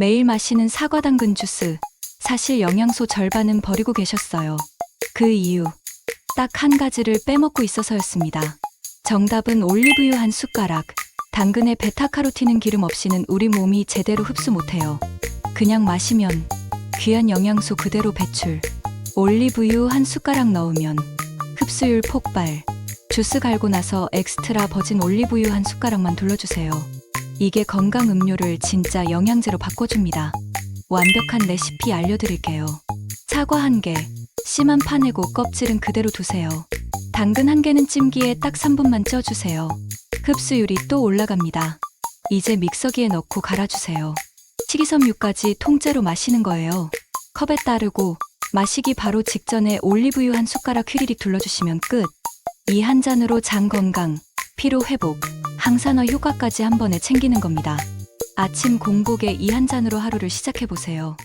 매일 마시는 사과 당근 주스. 사실 영양소 절반은 버리고 계셨어요. 그 이유. 딱 한 가지를 빼먹고 있어서였습니다. 정답은 올리브유 한 숟가락. 당근의 베타카로틴은 기름 없이는 우리 몸이 제대로 흡수 못해요. 그냥 마시면 귀한 영양소 그대로 배출. 올리브유 한 숟가락 넣으면 흡수율 폭발. 주스 갈고 나서 엑스트라 버진 올리브유 한 숟가락만 둘러주세요. 이게 건강 음료를 진짜 영양제로 바꿔줍니다. 완벽한 레시피 알려드릴게요. 사과 한 개, 씨만 파내고 껍질은 그대로 두세요. 당근 한 개는 찜기에 딱 3분만 쪄주세요. 흡수율이 또 올라갑니다. 이제 믹서기에 넣고 갈아주세요. 식이섬유까지 통째로 마시는 거예요. 컵에 따르고 마시기 바로 직전에 올리브유 한 숟가락 휘리릭 둘러주시면 끝. 이 한 잔으로 장 건강, 피로 회복, 항산화 효과까지 한 번에 챙기는 겁니다. 아침 공복에 이 한 잔으로 하루를 시작해 보세요.